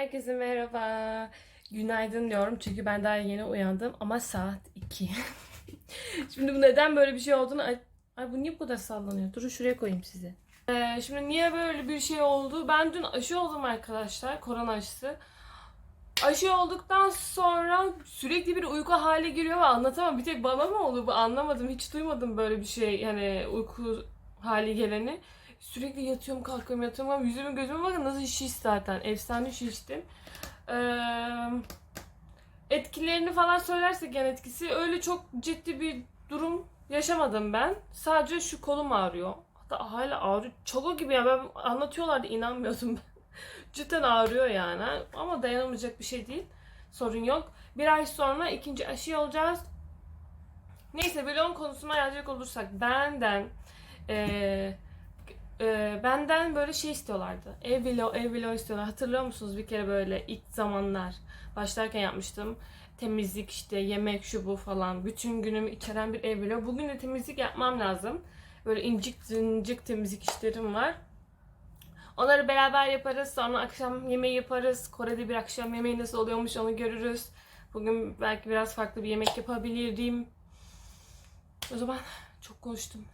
Herkese merhaba. Günaydın diyorum çünkü ben daha yeni uyandım ama saat 2. şimdi bu neden böyle bir şey olduğunu... Ay, ay bu niye bu kadar sallanıyor? Durun şuraya koyayım sizi. Ee, şimdi niye böyle bir şey oldu? Ben dün aşı oldum arkadaşlar. Korona aşısı. Aşı olduktan sonra sürekli bir uyku hali giriyor ve anlatamam. Bir tek bana mı oldu bu anlamadım. Hiç duymadım böyle bir şey. Yani uyku hali geleni. Sürekli yatıyorum kalkıyorum yatıyorum ama yüzümü gözüme bakın nasıl şiş zaten. Efsane şiştim. Ee, etkilerini falan söylersek yan etkisi öyle çok ciddi bir durum yaşamadım ben. Sadece şu kolum ağrıyor. Hatta hala ağrıyor. Çoko gibi ya ben anlatıyorlardı inanmıyordum. Cidden ağrıyor yani ama dayanılmayacak bir şey değil. Sorun yok. Bir ay sonra ikinci aşı olacağız. Neyse vlog konusuna gelecek olursak benden eee e, benden böyle şey istiyorlardı. Ev vlog, ev vlog istiyorlar. Hatırlıyor musunuz bir kere böyle ilk zamanlar başlarken yapmıştım. Temizlik işte yemek şu bu falan. Bütün günümü içeren bir ev vlog. Bugün de temizlik yapmam lazım. Böyle incik incik temizlik işlerim var. Onları beraber yaparız. Sonra akşam yemeği yaparız. Kore'de bir akşam yemeği nasıl oluyormuş onu görürüz. Bugün belki biraz farklı bir yemek yapabilirim. O zaman çok konuştum.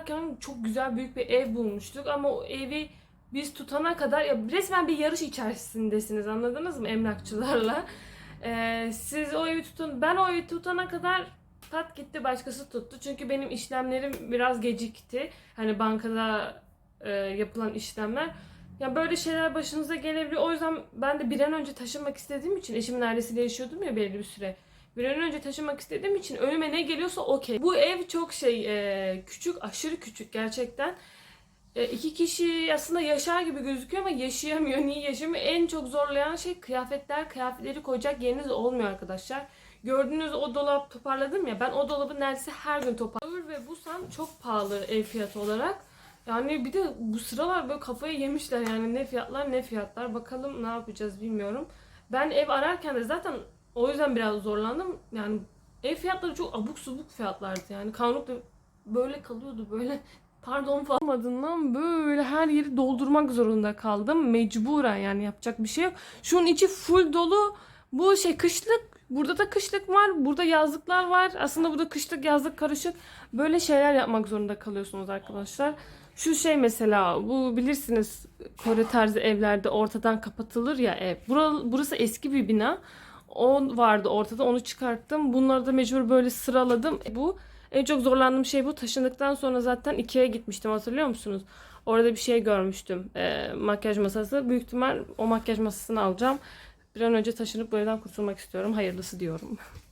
Ararken çok güzel büyük bir ev bulmuştuk ama o evi biz tutana kadar ya resmen bir yarış içerisindesiniz anladınız mı emlakçılarla? Ee, siz o evi tutun. Ben o evi tutana kadar tat gitti başkası tuttu. Çünkü benim işlemlerim biraz gecikti. Hani bankada e, yapılan işlemler. Ya böyle şeyler başınıza gelebiliyor. O yüzden ben de bir an önce taşınmak istediğim için eşimin ailesiyle yaşıyordum ya belli bir süre. Bir an önce taşınmak istediğim için önüme ne geliyorsa okey. Bu ev çok şey e, küçük, aşırı küçük gerçekten. E, iki kişi aslında yaşar gibi gözüküyor ama yaşayamıyor. Niye yaşamıyor? En çok zorlayan şey kıyafetler. Kıyafetleri koyacak yeriniz olmuyor arkadaşlar. Gördüğünüz o dolap toparladım ya. Ben o dolabı neredeyse her gün toparlıyorum. Ve bu san çok pahalı ev fiyatı olarak. Yani bir de bu sıralar böyle kafayı yemişler yani ne fiyatlar ne fiyatlar. Bakalım ne yapacağız bilmiyorum. Ben ev ararken de zaten o yüzden biraz zorlandım. Yani ev fiyatları çok abuk subuk fiyatlardı yani. Kanlukta böyle kalıyordu böyle pardon falan böyle her yeri doldurmak zorunda kaldım. Mecburen yani yapacak bir şey yok. Şunun içi full dolu. Bu şey kışlık. Burada da kışlık var. Burada yazlıklar var. Aslında burada kışlık yazlık karışık. Böyle şeyler yapmak zorunda kalıyorsunuz arkadaşlar. Şu şey mesela bu bilirsiniz Kore tarzı evlerde ortadan kapatılır ya ev. Bura- Burası eski bir bina. O vardı ortada onu çıkarttım. Bunları da mecbur böyle sıraladım. Bu en çok zorlandığım şey bu. Taşındıktan sonra zaten Ikea'ya gitmiştim hatırlıyor musunuz? Orada bir şey görmüştüm. Ee, makyaj masası. Büyük ihtimal o makyaj masasını alacağım. Bir an önce taşınıp bu evden kurtulmak istiyorum. Hayırlısı diyorum.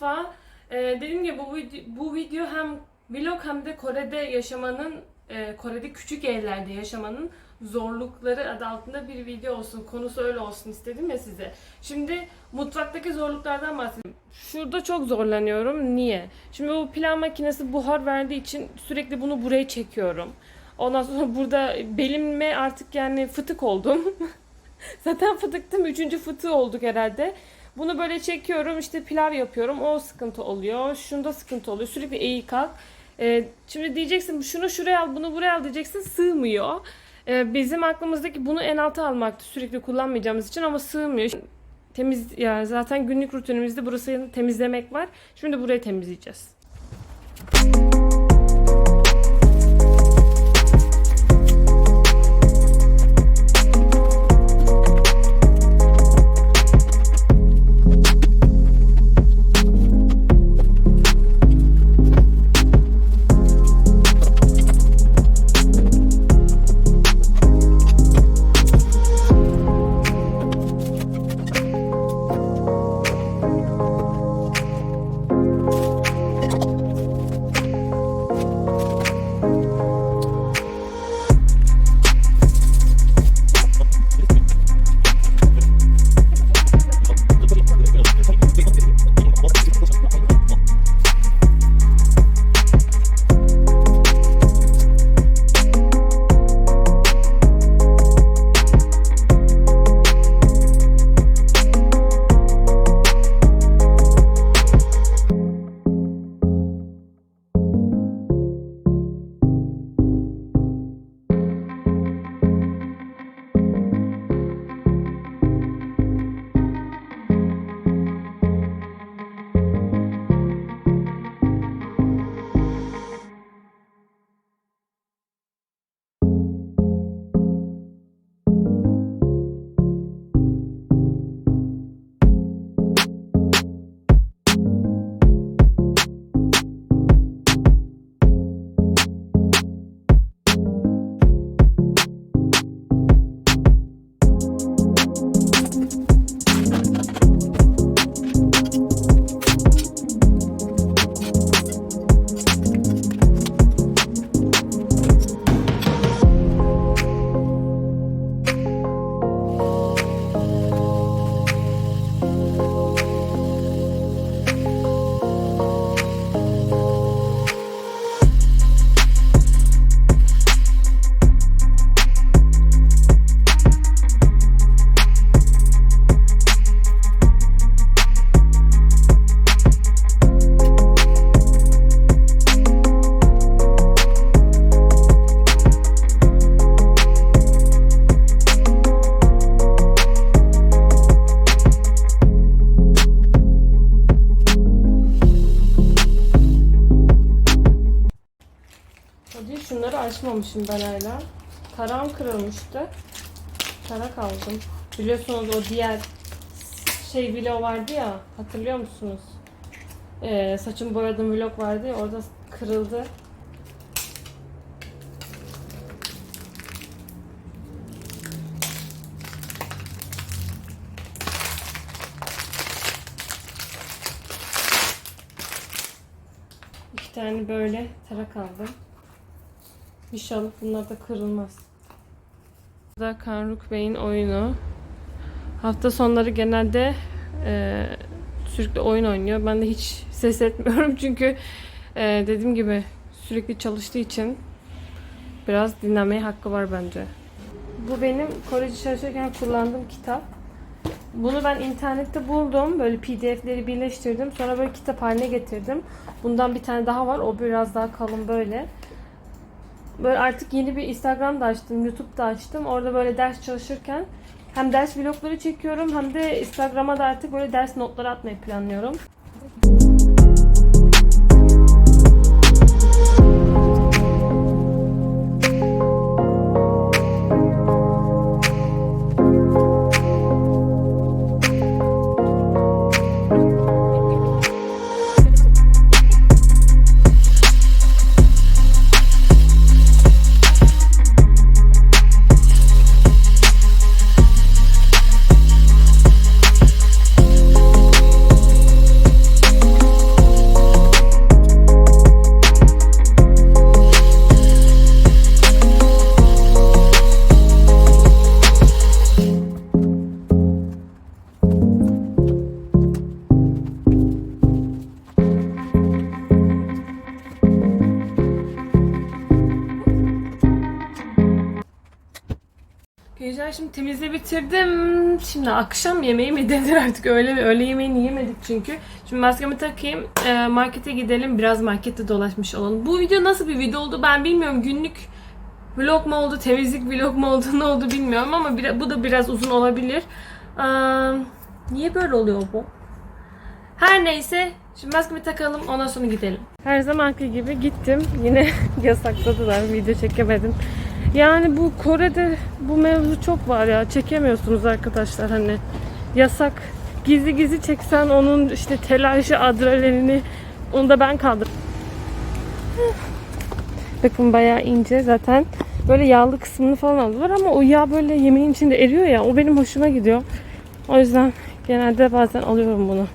şimdi mutfağa. Ee, dediğim gibi bu bu video hem vlog hem de Kore'de yaşamanın, e, Kore'de küçük evlerde yaşamanın zorlukları adı altında bir video olsun. Konusu öyle olsun istedim ya size. Şimdi mutfaktaki zorluklardan bahsedeyim. Şurada çok zorlanıyorum. Niye? Şimdi bu pilav makinesi buhar verdiği için sürekli bunu buraya çekiyorum. Ondan sonra burada belime artık yani fıtık oldum. Zaten fıtıktım. Üçüncü fıtığı olduk herhalde. Bunu böyle çekiyorum işte pilav yapıyorum. O sıkıntı oluyor. Şunda sıkıntı oluyor. Sürekli eğil kalk. Ee, şimdi diyeceksin şunu şuraya al bunu buraya al diyeceksin. Sığmıyor. Ee, bizim aklımızdaki bunu en alta almaktı. Sürekli kullanmayacağımız için ama sığmıyor. Temiz ya zaten günlük rutinimizde burası temizlemek var. Şimdi burayı temizleyeceğiz. Hadi açmamışım ben hala. Tarağım kırılmıştı. Tarak aldım. Biliyorsunuz o diğer şey vlog vardı ya. Hatırlıyor musunuz? Ee, saçımı boyadığım vlog vardı ya. Orada kırıldı. İki tane böyle tarak aldım. İnşallah bunlar da kırılmaz. Burada Kanruk Bey'in oyunu. Hafta sonları genelde e, sürekli oyun oynuyor. Ben de hiç ses etmiyorum çünkü e, dediğim gibi sürekli çalıştığı için biraz dinlemeye hakkı var bence. Bu benim Korece çalışırken kullandığım kitap. Bunu ben internette buldum. Böyle pdf'leri birleştirdim. Sonra böyle kitap haline getirdim. Bundan bir tane daha var. O biraz daha kalın böyle. Böyle artık yeni bir Instagram da açtım, YouTube da açtım. Orada böyle ders çalışırken hem ders vlogları çekiyorum hem de Instagram'a da artık böyle ders notları atmayı planlıyorum. Ben şimdi temizliği bitirdim. Şimdi akşam yemeği mi denir artık öğle mi? Öğle yemeğini yemedik çünkü. Şimdi maskemi takayım. e, markete gidelim. Biraz markette dolaşmış olalım. Bu video nasıl bir video oldu ben bilmiyorum. Günlük vlog mu oldu, temizlik vlog mu oldu, ne oldu bilmiyorum ama bu da biraz uzun olabilir. Niye böyle oluyor bu? Her neyse şimdi maskemi takalım ondan sonra gidelim. Her zamanki gibi gittim. Yine yasakladılar. Video çekemedim. Yani bu Kore'de bu mevzu çok var ya. Çekemiyorsunuz arkadaşlar hani. Yasak. Gizli gizli çeksen onun işte telaşı, adrenalini onu da ben kaldım. Bakın bayağı ince zaten. Böyle yağlı kısmını falan aldılar ama o yağ böyle yemeğin içinde eriyor ya. O benim hoşuma gidiyor. O yüzden genelde bazen alıyorum bunu.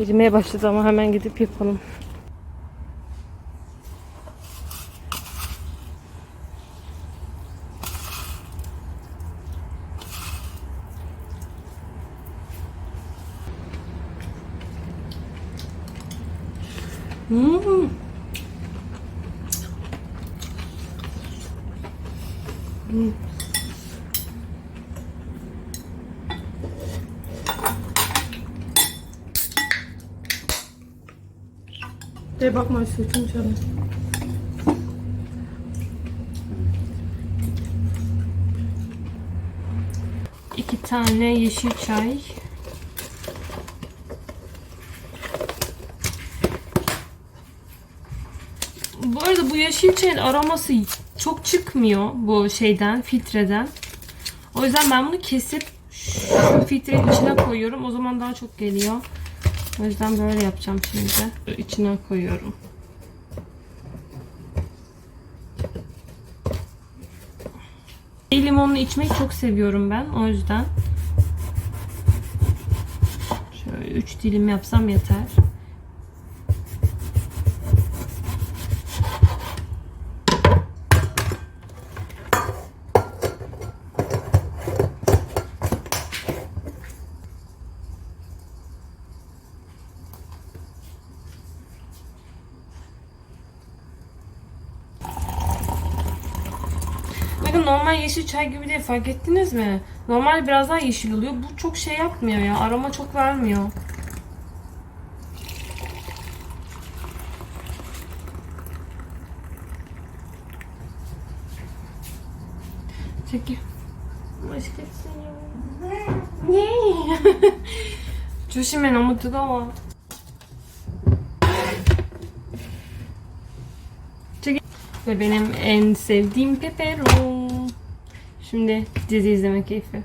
Erimeye başladı ama hemen gidip yapalım. De bakma sütüm şöyle. İki tane yeşil çay. Bu yeşil çayın aroması çok çıkmıyor bu şeyden, filtreden. O yüzden ben bunu kesip şu filtrenin içine koyuyorum. O zaman daha çok geliyor. O yüzden böyle yapacağım şimdi. İçine koyuyorum. Limonlu içmeyi çok seviyorum ben. O yüzden. Şöyle 3 dilim yapsam yeter. Bakın normal yeşil çay gibi değil fark ettiniz mi? Normal biraz daha yeşil oluyor. Bu çok şey yapmıyor ya. Aroma çok vermiyor. Çekil. Başka Ne? 조심해 너무 뜨거워. Çekil. Ve benim en sevdiğim pepperoni. Şimdi dizi izleme keyfi.